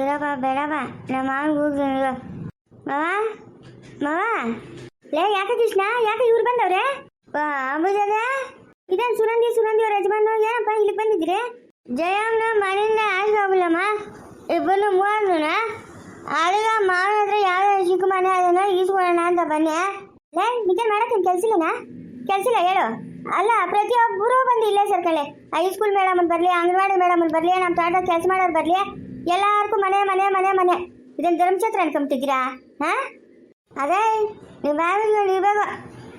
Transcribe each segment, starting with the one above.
ಇರಪ್ಪ ಬೇಡಪ್ಪ. ನಮ್ಮ ಮಾವನ್ ಮಾವ ಮಾವ. ಲೇ, ಯಾಕೆ ಕೃಷ್ಣ? ಇವ್ರು ಬಂದವ್ರೆ? ಅಂಬುಜದ? ಇದೇನು ಸುರಂದಿ ಸುರಂದಿ ಅವ್ರ ಯಜಮಾನ ಏನಪ್ಪ ಇಲ್ಲಿ ಬಂದಿದ್ರಿ ಜಯಮ್ಮನ ಮನೆಯಿಂದ ಆಚೆ ಹೋಗ್ಲಮ್ಮ ಇಬ್ಬರು ಮೂವರ್ನ ಆಳಿಗ ಮಾವನ ಹತ್ರ ಯಾವ ಚಿಕ್ಕ ಮನೆ ಅದನ್ನ ಈಸ್ಕೊಳ್ಳೋಣ ಅಂತ ಬನ್ನಿ. ಲೇ ನಿಜ ಮಾಡಕ್ಕೆ? ಕೆಲಸ ಇಲ್ಲನಾ? ಕೆಲಸ ಇಲ್ಲ, ಹೇಳು. ಅಲ್ಲ ಪ್ರತಿಯೊಬ್ಬರು ಬಂದು ಇಲ್ಲೇ ಸರ್ಕಳೆ ಹೈಸ್ಕೂಲ್ ಮೇಡಮ್ ಬರ್ಲಿ, ಅಂಗನವಾಡಿ ಮೇಡಮ್ ಬರ್ಲಿ ನಮ್ಮ ತೋಟ ಕೆಲಸ ಮಾಡೋರು ಬರ್ಲಿ. ಎಲ್ಲಾರ್ಗೂ ಮನೆ ಮನೆ ಮನೆ ಮನೆ. ಇದನ್ನ ಧರ್ಮಛತ್ರ ಅನ್ಕೊಂಬಿಟ್ಟಿದ್ದೀರಾ? ಹಾ? ಅದೇ ನೀವು ಬ್ಯಾಗಿಗಳು ಇವಾಗ,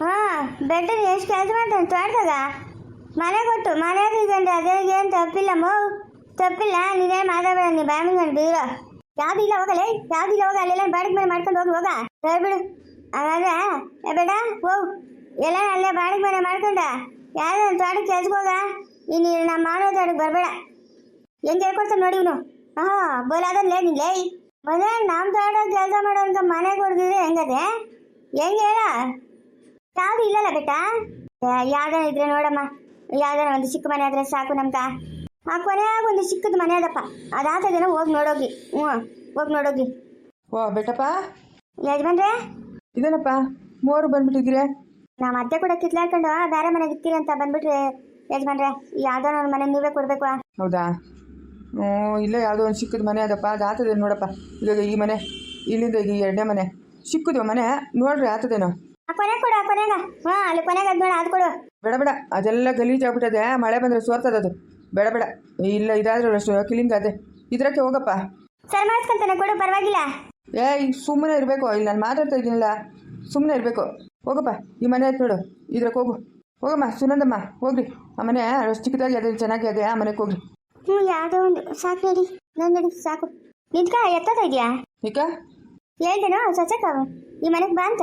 ಹಾ ಬೆಟ್ಟ ಎಷ್ಟು ಕೆಲಸ ಮಾಡ್ತಾನೆ ತೋಟದಾಗ ಮನೆ ಕೊಟ್ಟು, ಮನೆ ಇದ್ದಂಡೆ ಅದೇ ಏನು ತಪ್ಪಿಲ್ಲ, ಮೋ, ತಪ್ಪಿಲ್ಲ, ನೀನೇ ಮಾತಾಡಬೇಡ ನೀ ಬ್ಯಾಮಿಗಳು ಬೀರೋ ಯಾವ್ದು ಇಲ್ಲ ಹೋಗಲೇ ಯಾವ್ದು ಇಲ್ಲ ಹೋಗ, ಅಲ್ಲೆಲ್ಲ ಬಾಡಿಗೆ ಮನೆ ಮಾಡ್ಕೊಂಡು ಹೋಗಿ, ಹೋಗ. ಹೇಳ್ಬಿಡು. ಹಾಗಾದ್ರೆ ಬೇಡ ಓ ಎಲ್ಲ ಅಲ್ಲೇ ಬಾಡಿಗೆ ಮನೆ ಮಾಡ್ಕೊಂಡ. ಯಾರು ತೋಟಕ್ಕೆ ಕೆಲ್ಸಕ್ಕೆ ಹೋಗ. ನೀನು ನಮ್ಮ ಮಾನವ ತೋಟಕ್ಕೆ ಬರಬೇಡ. ಹೆಂಗೆ ಹೇಳ್ಕೊಡ್ತಾನೆ ನೋಡಿ ಇವನು. ಹಾ ಬೋಲಾದಲ್ಲೇ ನಿಲ್ಲೇ ಮನೆ ನಮ್ಮ ತೋಟ ಕೆಲಸ ಮಾಡೋನ್ಕ ಮನೆ ಕೊಡ್ತಿದ್ರೆ ಹೆಂಗದೆ? ಹೆಂಗೆ ಹೇಳ? ಯಾವ್ದು ಇಲ್ಲಲ್ಲ ಬೇಟ ಯಾವ್ದಾರ ಇದ್ರೆ ನೋಡಮ್ಮ. ಯಾವ್ದಾರ ಒಂದು ಚಿಕ್ಕ ಮನೆ ಆದ್ರೆ ಸಾಕು ನಮ್ಗ. ಆ ಕೊನೆಯಾಗ ಒಂದು ಚಿಕ್ಕದ ಮನೆ ಅದಪ್ಪ. ಅದಾದ ದಿನ ಹೋಗಿ ನೋಡೋಗಿ. ಹ್ಞೂ ಹೋಗಿ ನೋಡೋಗಿ. ಓ ಬೇಟಪ್ಪ ಯಜಮಾನ್ರೆ? ಇದೇನಪ್ಪ ಮೂವರು ಬಂದ್ಬಿಟ್ಟಿದ್ದೀರಿ. ನಮ್ಮ ಅತ್ತೆ ಕೂಡ ಕಿತ್ಲಾಡ್ಕೊಂಡು ಬೇರೆ ಮನೆಗೆ ಇರ್ತೀರಿ ಅಂತ ಬಂದ್ಬಿಟ್ರೆ ಯಜಮಾನ್ರೆ ಯಾವ್ದಾರ ಒಂದು ಮನೆ ನೀವೇ ಕೊಡ್ಬೇಕು. ಹೌದಾ? ಇಲ್ಲೇ ಯಾವುದೋ ಒಂದು ಚಿಕ್ಕದ ಮನೆ ಅದಪ್ಪ ಅದು ಆತದೇನು ನೋಡಪ್ಪ. ಇವಾಗ ಈ ಮನೆ ಇಲ್ಲಿಂದ ಈಗ ಈ ಎರಡನೇ ಮನೆ. ಚಿಕ್ಕದು ಮನೆ ನೋಡ್ರಿ ಆತದೇನೋ. ಕೊನೆ ಕೊಡು ಆ ಕೊನೆಗ. ಹಾ ಅಲ್ಲಿ ಕೊನೆಗೆ ಅದು ಬೇಡ ಅದು ಕೊಡು. ಬೇಡ ಬೇಡ ಅದೆಲ್ಲ ಗಲೀಜಾಗ್ಬಿಟ್ಟದೆ ಮಳೆ ಬಂದರೆ ಸೋರ್ತದದು ಅದು. ಬೇಡ ಬೇಡ ಇಲ್ಲ ಇದಾದ್ರೂ ಅಷ್ಟು ಕ್ಲೀನ್ ಅದೇ ಇದ್ರಕ್ಕೆ ಹೋಗಪ್ಪ. ಸರ್ ಮಾಡಿಸ್ಕೊಂತಾನೆ ಕೊಡು ಪರವಾಗಿಲ್ಲ. ಏಯ್ ಸುಮ್ಮನೆ ಇರಬೇಕು ಇಲ್ಲಿ ನಾನು ಮಾತಾಡ್ತಾ ಇದ್ದೀನಲ್ಲ ಸುಮ್ಮನೆ ಇರಬೇಕು. ಹೋಗಪ್ಪ ಈ ಮನೆ ಆಯ್ತು ನೋಡು ಇದ್ರಕ್ಕೆ ಹೋಗು. ಹೋಗಮ್ಮ ಸುನಂದಮ್ಮ ಹೋಗ್ರಿ. ಆ ಮನೆ ಅಷ್ಟು ಚಿಕ್ಕದಾಗಿ ಅದೇ ಚೆನ್ನಾಗಿ ಅದೇ ಆ ಮನೆಗೆ ಹೋಗ್ರಿ. ಹ್ಞೂ ಯಾವುದೋ ಒಂದು. ಸಾಕು ನಡಿ. ನಾನು ನಡಿ ಸಾಕು. ನಿಂತ್ಕ ಎತ್ತದ ಇದೆಯಾ? ಈಗ ಹೇಳ್ತೇನೋ ಸ್ವಚ್ಛಕ್ಕ ಈ ಮನೆಗೆ ಬಾ ಅಂತ.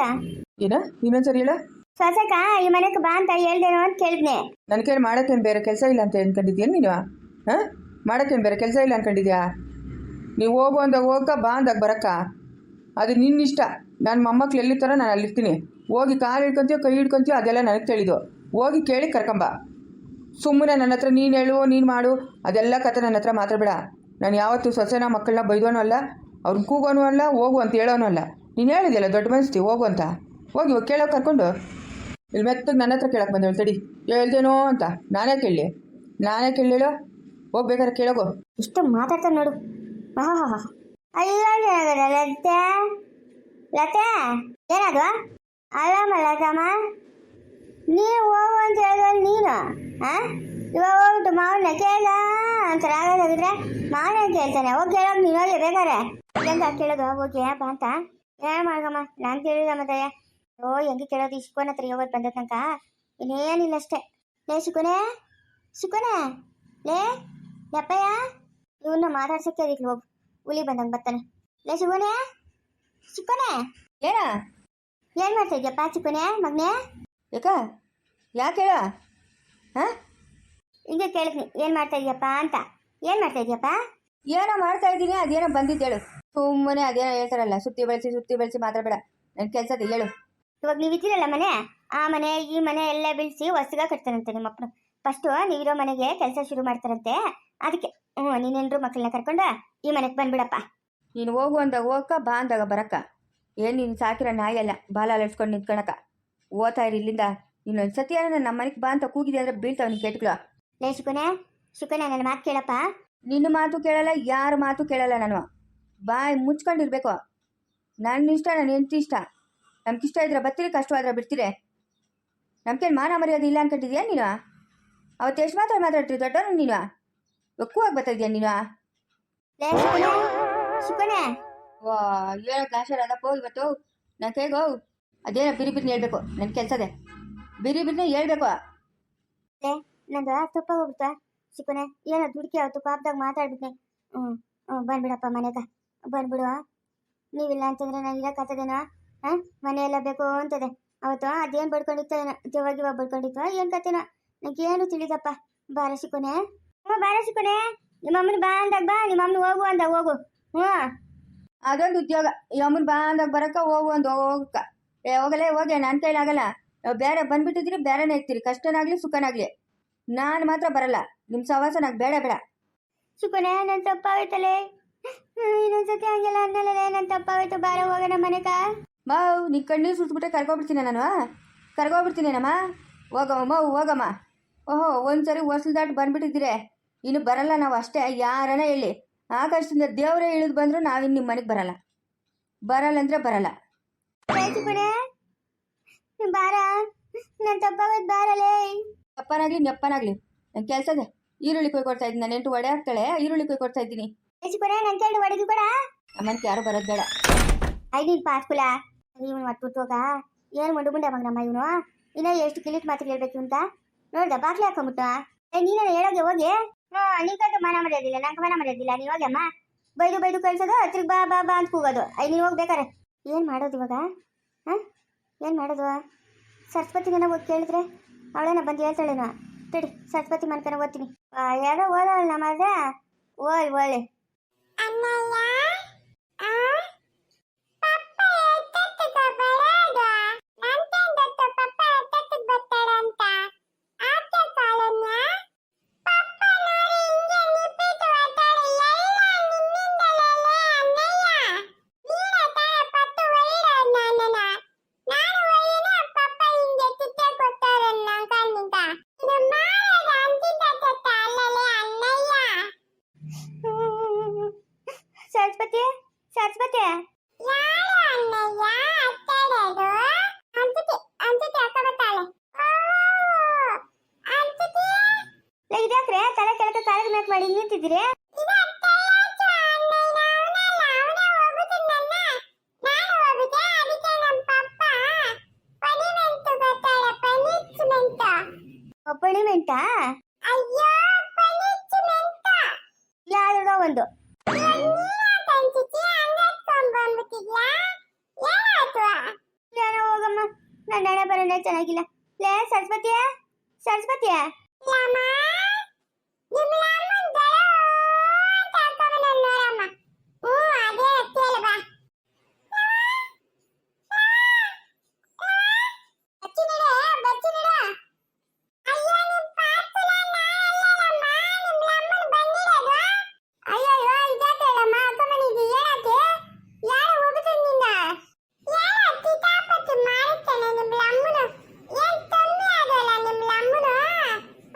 ಏನ? ಇನ್ನೊಂದ್ಸರಿ ಹೇಳ. ಸ್ವಚ್ಛಕ್ಕ ಈ ಮನೆಗೆ ಬಾ ಅಂತ ಹೇಳ್ದೇನೋ ಅಂತ ಕೇಳಿದ್ನೆ. ನನ್ನ ಕೈಲಿ ಮಾಡೋಕ್ಕೇನು ಬೇರೆ ಕೆಲಸ ಇಲ್ಲ ಅಂತ ಅನ್ಕೊಂಡಿದ್ಯೇನು ನೀನು? ಹಾಂ? ಮಾಡೋಕ್ಕೇನು ಬೇರೆ ಕೆಲಸ ಇಲ್ಲ ಅನ್ಕೊಂಡಿದ್ಯಾ? ನೀವು ಹೋಗು ಅಂದಾಗ ಹೋಗಕ್ಕ ಬಾ ಅಂದಾಗ ಬರಕ್ಕ. ಅದು ನಿನ್ನ ಇಷ್ಟ ನನ್ನ ಮೊಮ್ಮಕ್ಳು ಎಲ್ಲಿರ್ತಾರೋ ನಾನು ಅಲ್ಲಿರ್ತೀನಿ. ಹೋಗಿ ಕಾಲು ಹಿಡ್ಕೊಂತೀಯೋ ಕೈ ಹಿಡ್ಕೊಂತೀಯೋ ಅದೆಲ್ಲ ನನಗೆ ತಿಳಿದು. ಹೋಗಿ ಕೇಳಿ ಕರ್ಕೊಂಬ. ಸುಮ್ಮನೆ ನನ್ನ ಹತ್ರ ನೀನು ಹೇಳು, ನೀನು ಮಾಡು. ಅದೆಲ್ಲ ಕತೆ ನನ್ನ ಹತ್ರ ಮಾತಾಡಬೇಡ ನಾನು ಯಾವತ್ತೂ ಸೊಸೆನ, ಮಕ್ಕಳನ್ನ ಬೈದೋನು ಅಲ್ಲ ಅವ್ರನ್ನ ಕೂಗೋನು ಅಲ್ಲ, ಹೋಗು ಅಂತ ಹೇಳೋನು ಅಲ್ಲ. ನೀನು ಹೇಳಿದೆಯಲ್ಲ ದೊಡ್ಡ ಮನಸ್ತಿ ಹೋಗು ಅಂತ. ಹೋಗಿ ಹೋಗಿ ಕೇಳೋಕೆ ಕರ್ಕೊಂಡು ಇಲ್ಲಿ ಮೆತ್ತಗೆ ನನ್ನ ಹತ್ರ ಕೇಳಕ್ಕೆ ಬಂದೇಳು ತಡಿ. ಹೇಳ್ದೇನೋ ಅಂತ. ನಾನೇ ಕೇಳಲಿ. ನಾನೇ ಕೇಳಿಳು ಹೋಗ್ಬೇಕಾದ್ರೆ ಕೇಳೋಗು ಇಷ್ಟು ಮಾತಾಡ್ತಾನೆ ನೋಡು. ಹಾಂ ಹಾಂ ಏನಾಗದ ಲತೆ. ಲತೆ ಏನದು ನೀನು ಹೋಗು ಅಂತ ಹೇಳಿದ್ರೆ ನೀನು ಆ? ಇವಾಗ ಹೋಗ್ಬಿಟ್ಟು ಮಾವನ ಕೇಳ ಅಂತ ರಾಗೋದಾಗಿದ್ರೆ ಮಾವನೇ ಕೇಳ್ತಾನೆ. ಹೋಗಿ ಕೇಳೋಕೆ ನೀನು ಹೋಗಿ ಬೇಕಾರೆ ಹೆಂಗ ಕೇಳೋದು? ಹೋಗಿ ಬಾ ಅಂತ. ಏನು ಮಾಡ್ಕಮ್ಮ ನಾನು ಕೇಳಿದ ಮತ್ತೆ ಓ ಹೆಂಗೆ ಕೇಳೋದು? ಈ ಶಿಕೋನ ಹತ್ರ ಹೋಗೋದು ಬಂದ ತನಕ ಇನ್ನೇನಿಲ್ಲ ಅಷ್ಟೇ. ಲೇ ಶಿಕೋನೆ ಶಿಕೋನೆ ಲೇ ಯಪ್ಪಯ್ಯ ಇವನ್ನ ಮಾತಾಡ್ಸಕ್ಕೆ ಅದಕ್ಕೆ ಹೋಗು. ಹುಲಿ ಬಂದಂಗೆ ಬರ್ತಾನೆ. ಲೇ ಶಿಕೋನೆ ಶಿಕೋನೆ ಏನ? ಏನು ಮಾಡ್ತಾ ಇದೆಯಪ್ಪ ಚಿಕ್ಕನೆ ಮಗನೇ? ಯಾಕ? ಯಾಕೆ ಹೇಳ? ಹಾಂ? ಹಿಂಗೆ ಕೇಳಿದ್ನಿ. ಏನು ಮಾಡ್ತಾ ಇದೀಯಪ್ಪ ಅಂತ. ಏನು ಮಾಡ್ತಾ ಇದೀಯಪ್ಪ? ಏನೋ ಮಾಡ್ತಾ ಇದ್ದೀನಿ. ಅದೇನೋ ಬಂದಿದ್ದೇಳು ಸುಮ್ಮನೆ ಅದೇನೋ ಹೇಳ್ತಾರಲ್ಲ ಸುತ್ತಿ ಬೆಳೆಸಿ ಸುತ್ತಿ ಬೆಳೆಸಿ ಬೇಡ ನನ್ನ ಕೆಲಸದ ಹೇಳು. ಇವಾಗ ನೀವು ಇದ್ದೀರಲ್ಲ ಮನೆ? ಆ ಮನೆ ಈ ಮನೆ ಎಲ್ಲ ಬೆಳೆಸಿ ಹೊಸಗ ಕಟ್ತಾರಂತೆ ನಿಮ್ಮ ಅಪ್ಪನು ಫಸ್ಟು ನೀವಿರೋ ಮನೆಗೆ ಕೆಲಸ ಶುರು ಮಾಡ್ತಾರಂತೆ. ಅದಕ್ಕೆ ಹ್ಞೂ ನೀನೇನರು ಮಕ್ಕಳನ್ನ ಕರ್ಕೊಂಡು ಈ ಮನೆಗೆ ಬಂದ್ಬಿಡಪ್ಪ. ನೀನು ಹೋಗು ಅಂದಾಗ ಹೋಗಕ್ಕ ಬಾ ಅಂದಾಗ ಬರಕ್ಕ. ಏನು ನೀನು ಸಾಕಿರೋ ನಾಯಿ ಅಲ್ಲ ಬಾಲ ಅಲಡ್ಸ್ಕೊಂಡು ನಿಂತ್ಕೊಳಕ ಓದ್ತಾ ಇರಿ ಇಲ್ಲಿಂದ. ಇನ್ನೊಂದು ಸತಿ ಏನಾರ ನಮ್ಮ ಮನೆಗೆ ಬಾ ಅಂತ ಕೂಗಿದೆ ಅಂದರೆ ಬೀಳ್ತಾವ ನೀನು ಕೆಟ್ಗಳು. ಲೇ ಸುಖನೆ ಸುಖನೆ ನನ್ನ ಮಾತು ಕೇಳಪ್ಪ? ನಿನ್ನ ಮಾತು ಕೇಳಲ್ಲ ಯಾರ ಮಾತು ಕೇಳಲ್ಲ ನಾನು. ಬಾಯ್ ಮುಚ್ಕೊಂಡಿರ್ಬೇಕು. ನನ್ನ ಇಷ್ಟ ನನ್ನ ಎಂತ ಇಷ್ಟ. ನಮ್ಗಿಷ್ಟ ಇಷ್ಟ ಇದ್ರೆ ಬರ್ತೀರಿ ಕಷ್ಟವಾದ್ರೆ ಬಿಡ್ತೀರಿ. ನಮ್ಗೇನು ಮಾನ ಮರ್ಯಾದೆ ಇಲ್ಲ ಅನ್ಕೊಂಡಿದ್ಯಾ ನೀನು? ಅವತ್ತು ಎಷ್ಟು ಮಾತ್ರ ಮಾತಾಡ್ತೀರಿ ದೊಡ್ಡವನು ನೀನು? ಒಕ್ಕುವಾಗಿ ಬರ್ತಾ ಇದೆಯಾ ನೀನು? ಲೇ ಶಿಕೋನೆ ಶಿಕೋನೆ ವಾ ಏನೋ ಕ್ಲಾಶರ್ ಅದಪ್ಪ ಇವತ್ತು? ನಾನು ಕೈಗೋ ಅದೇನೋ ಬಿರಿ ಬಿರಿನ ಹೇಳ್ಬೇಕು. ನನ್ನ ಕೆಲಸದೆ ಬಿರಿ ಬಿರಿನ ಹೇಳ್ಬೇಕು. ಲೇ ನಂದು ಹೋಗುತ್ತಾ ಶಿಕೋನೆ ಏನೋ ದುಡ್ಕಿ ಅವತ್ತು ಪಾಪದಾಗ ಮಾತಾಡ್ಬಿಟ್ನೆ. ಹ್ಞೂ ಹ್ಞೂ ಬಂದ್ಬಿಡಪ್ಪ ಮನೆಗೆ. ಬಂದ್ಬಿಡುವ ನೀವಿಲ್ಲ ಅಂತಂದ್ರೆ ನಾನು ಇರೋಕ್ಕಾಗ್ತದೇನೋ ಹಾಂ ಮನೆಯೆಲ್ಲ ಬೇಕು ಅಂತದೆ. ಅವತ್ತು ಅದೇನು ಬಡ್ಕೊಂಡಿತ್ತೋ ಏನೋ ಇವಾಗ ಬಡ್ಕೊಂಡಿತ್ತು ಏನು ಕತೆನೋ. ನನಗೆ ಏನು ತಿಳಿದಪ್ಪ. ಬಾರ ಶಿಕೋನೆ ಹ್ಞೂ ಬಾರ ಶಿಕೋನೆ ನಿಮ್ಮ ಅಮ್ಮನ ಬಾ ಅಂದಾಗ ಬಾ ನಿಮ್ಮ ಅಮ್ಮನ ಹೋಗು ಅಂದಾಗ ಹೋಗು. ಹ್ಞೂ ಅದೊಂದು ಉದ್ಯೋಗ. ಈ ಅಮ್ಮನ ಬಾ ಅಂದಾಗ ಬರಕ್ಕ ಹೋಗು ಅಂದ ಹೋಗಕ್ಕ ಏ ಹೋಗಲೇ ಹೋಗಿ ನನ್ನ ಕೈಲಾಗಲ್ಲ ನಾವು ಬೇರೆ ಬಂದ್ಬಿಟ್ಟಿದ್ರೆ ಬೇರೆನೇ ಇರ್ತೀರಿ ಕಷ್ಟನಾಗ್ಲಿ ಸುಖನಾಗ್ಲಿ. ನಾನು ಮಾತ್ರ ಬರಲ್ಲ. ನಿಮ್ಮ ಸವಾಸ ನಂಗೆ ಬೇಡ ಬೇಡ. ಸುಖನೇ ನನ್ನ ತಪ್ಪಾಗೈತಲೇ ಇನ್ನೊಂದು ಇನ್ನೊಂದ್ಸತಿ ಹಂಗೆಲ್ಲ ಅನ್ನಲ್ಲೇ ನನ್ನ ತಪ್ಪಾಗೋಯ್ತು ಬಾರ ಹೋಗೋಣ ಮನೆಗ. ಮಾವ್ ನೀ ಕಣ್ಣೀರು ಸುಟ್ಬಿಟ್ಟೆ ಕರ್ಕೊಬಿಡ್ತೀನಿ ನಾನು ಕರ್ಕೊಬಿಡ್ತೀನೇನಮ್ಮ ಹೋಗಮ್ಮ ಮಾವು ಹೋಗಮ್ಮ. ಓಹೋ ಒಂದ್ಸರಿ ಸರಿ ದಾಟ್ ದಾಟಿ ಬಂದ್ಬಿಟ್ಟಿದ್ದೀರಿ. ಇನ್ನು ಬರಲ್ಲ ನಾವು ಅಷ್ಟೇ ಯಾರನ್ನ ಹೇಳಿ. ಆಕಾಶದಿಂದ ದೇವರೇ ಇಳಿದು ಬಂದರೂ ನಾವಿನ್ನು ನಿಮ್ಮ ಮನೆಗೆ ಬರಲ್ಲ. ಬರಲ್ಲ ಅಂದರೆ ಬರಲ್ಲ. ಚಿಕ್ಕಣೆ ಬಾರ. ನನ್ನ ಬಾರಲೇ. ಅಪ್ಪನಾಗ್ಲಿ ನೆಪ್ಪನಾಗ್ಲಿ. ನನ್ನ ಕೆಲ್ಸದೆ. ಈರುಳ್ಳಿ ಕೊಯ್ ಕೊಡ್ತಾ ಇದ್ದೀನಿ. ನಾನು ಎಂಟು ವಡೆ ಹಾಕ್ತಾಳೆ ಈರುಳ್ಳಿ ಕೊಯ್ ಕೊಡ್ತಾ ಇದ್ದೀನಿ. ನನ್ನ ವಡೆದು ಕೂಡ ನಮ್ಮನ್ಗೆ ಯಾರು ಬರೋದ್ ಬೇಡ. ಐ ನೀನ್ ಪಾಸ್ಕುಲ ಇವನು ಮಟ್ಬಿಟ್ಟೋಗ ಏನು ಮಂಡು ಮುಂಡೆ ಮಗ ನಮ್ಮ ಇವನು? ಇನ್ನ ಎಷ್ಟು ಕಿಲಿಟ್ ಮಾತ್ರ ಹೇಳ್ಬೇಕು ಅಂತ? ನೋಡ್ದ ಬಾಕ್ಲಿ ಹಾಕೊಂಬಿಟ್ಟು ಏ ನೀನ ಹೇಳೋಗೆ ಹೋಗಿ. ಹ್ಞೂ ನಿಂಗಂತೂ ಮನ ಮರ್ಯಾದಿಲ್ಲ ನಂಗೆ ಮನ ಮರ್ಯಾದಿಲ್ಲ ನೀನು ಹೋಗಮ್ಮ ಬೈದು ಬೈದು ಕಳ್ಸೋದು ಹತ್ರ ಬಾ ಬಾ ಬಾ ಅಂತ ಕೂಗೋದು. ಐ ನೀನು ಹೋಗ್ಬೇಕಾರೆ ಏನು ಮಾಡೋದು ಇವಾಗ? ಹಾಂ? ಏನು ಮಾಡೋದು? ಸರಸ್ವತಿನ ಹೋಗಿ ಕೇಳಿದ್ರೆ ಅವಳೇನ ಬಂದು ಹೇಳ್ತಾಳೇನೋ. ತಡಿ, ಸರಸ್ವತಿ ಮನ್ಕನ ಓದ್ತೀನಿ ಯಾರೋ ಓದೋಳ ನಮ್ಮ ಓಯ್ ಓಯ್. ಸರಸ್ವತಿ? ಸರಸ್ವತಿ? ಇದ್ಯಾಕ್ರೆ? ತಲೆ ಕೆಳಕ ಕಾಲದ ಮ್ಯಾಕ್ ಮಾಡಿ ನಿಂತಿದ್ದೀರಿ? ಪಣಿಮೆಂಟ ಯಾವ್ದೋ ಒಂದು ಏನೋ ಹೋಗಮ್ಮ ಹಣೆ ಬರೋಣ ಚೆನ್ನಾಗಿಲ್ಲ. ಲೇ ಸರಸ್ವತಿಯ ಸರಸ್ವತಿಯ ಅಯ್ಯೋ ಇದಾತಲ್ಲಮ್ಮ ಅಕ್ಕ ಮನೆಗೆ ಏನತ್ತೆ ಯಾರು ಹೋಗುತ್ತಿಲ್ಲ ಯಾರ ಕಿತಾಪತಿ ಮಾರುತ್ತಾನೆ ನಿಮ್ಮ ಲಮ್ಮನು ಏನ್ ಕಮ್ಮಿ ಆಗಲ್ಲ ನಿಮ್ಮ ಲಮ್ಮನು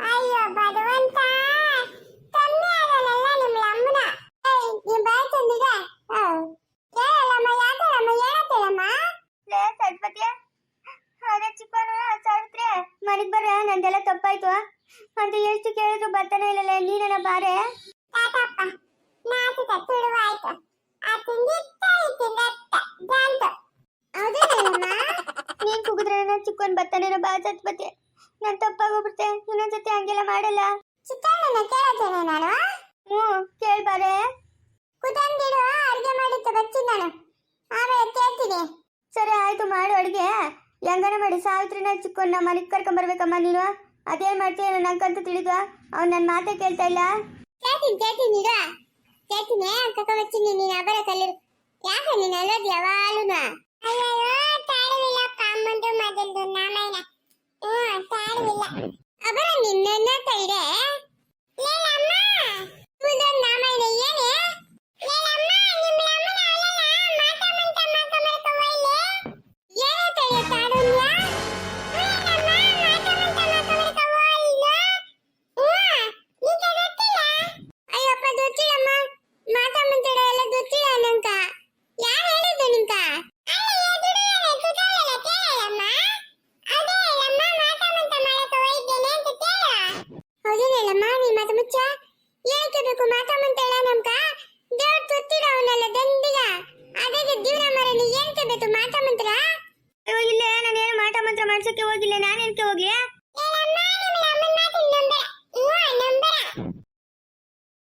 ಅಯ್ಯೋ ಭಗವಂತ ಕಮ್ಮಿ ಆಗಲ್ಲ ನಿಮ್ಮ ಲಮ್ಮನ ಏಯ್ ನೀ ಬಾಯ್ ತಂದಿಗ ಹೇಳಲ್ಲಮ್ಮ ಯಾಕಲ್ಲಮ್ಮ ಏನತ್ತಲ್ಲಮ್ಮ ಲೇ ಸರಸ್ವತಿ ಅದೇ ಚಿಕ್ಕವನು ಸಾವಿತ್ರಿ ಮನೆಗೆ ಬರ ನಂದೆಲ್ಲ ತಪ್ಪಾಯ್ತು ಅಂತ ಎಷ್ಟು ಕೇಳಿದ್ರು ಬರ್ತಾನೆ ಇಲ್ಲಲ್ಲ ನೀನೇನ ಬಾರೆ ತಾತಪ್ಪ ನಾಚಿಕ ತುಳುವಾಯ್ತು ಆ ತಿಂದಿತ್ತ ಈ ತಿಂದತ್ತ ಜಾಂತು ಹೌದೇನಮ್ಮ ನೀನ್ ಚಿಕ್ಕವನ್ ಬರ್ತಾನೇನೋ ಬಾ ಸತ್ಪತಿ ನಾನ್ ತಪ್ಪಾಗೋಗ್ಬಿಡ್ತೆ ಇನ್ನೊಂದ್ಸತಿ ಹಂಗೆಲ್ಲ ಮಾಡಲ್ಲ. ಚಿಕ್ಕಣ್ಣನ ಕೇಳತೇನೆ ನಾನು? ಹ್ಞೂ ಕೇಳ್ಬಾರೆ ಕುತಂದಿಡು ಅಡ್ಗೆ ಮಾಡಿತ್ತು ಬರ್ತೀನಿ ನಾನು. ಆಮೇಲೆ ಕೇಳ್ತೀನಿ. ಸರಿ ಆಯ್ತು ಮಾಡು ಅಡ್ಗೆ. ಹೆಂಗನ ಮಾಡಿ? ಸಾವಿತ್ರಿನ ಚಿಕ್ಕವನ್ನ ಮನೆಗೆ ಕರ್ಕೊಂಬರ್ಬೇಕಮ್ಮ ನೀನು? ಅದೇನ್ ಮಾಡ್ತೀಯ ನಂಗಂತೂ ತಿಳಿದು. ಅವ್ನು ನನ್ನ ಮಾತೇ ಕೇಳ್ತಾ ಇಲ್ಲ. ಕೇಳ್ತೀನಿ ಕೇಳ್ತೀನಿ ಈಗ. ಕೇಳ್ತೀನಿ ಕಕ್ಕ ಬರ್ತೀನಿ. ನೀನು ಅಬರ ಕಲ್ಲಿರು ಯಾಕೆ ನೀನು ಅಲ್ಲೋದು ಯಾವಾಗಲೂ ಅಯ್ಯೋ ಹ್ಞೂ ತಾಳವಿಲ್ಲ ಹೌದೇನಲ್ಲಮ್ಮ ನೀ ಮತ ಮುಚ್ಚ. ಏನಕ್ಕೆ ಬೇಕು ಮಾತಾ ಮುಂತೆಳ ನಮ್ಕ? ದೇವ್ರ ತುತ್ತಿರ ಅವನಲ್ಲ, ದಂಡಿಗ. ಅದೇ ಜೀವನ ಮರ ನೀ ಏನಕ್ಕೆ ಬೇಕು ಮಾತಾ ಇಲ್ಲ ಹೋಗಿಲ್ಲ ನಾನು ಏನು ಮಾಟ ಮಂತ್ರ ಮಾಡ್ಸಕ್ಕೆ ಹೋಗಿಲ್ಲ ನಾನು ಏನಕ್ಕೆ ಹೋಗ್ಲಿ?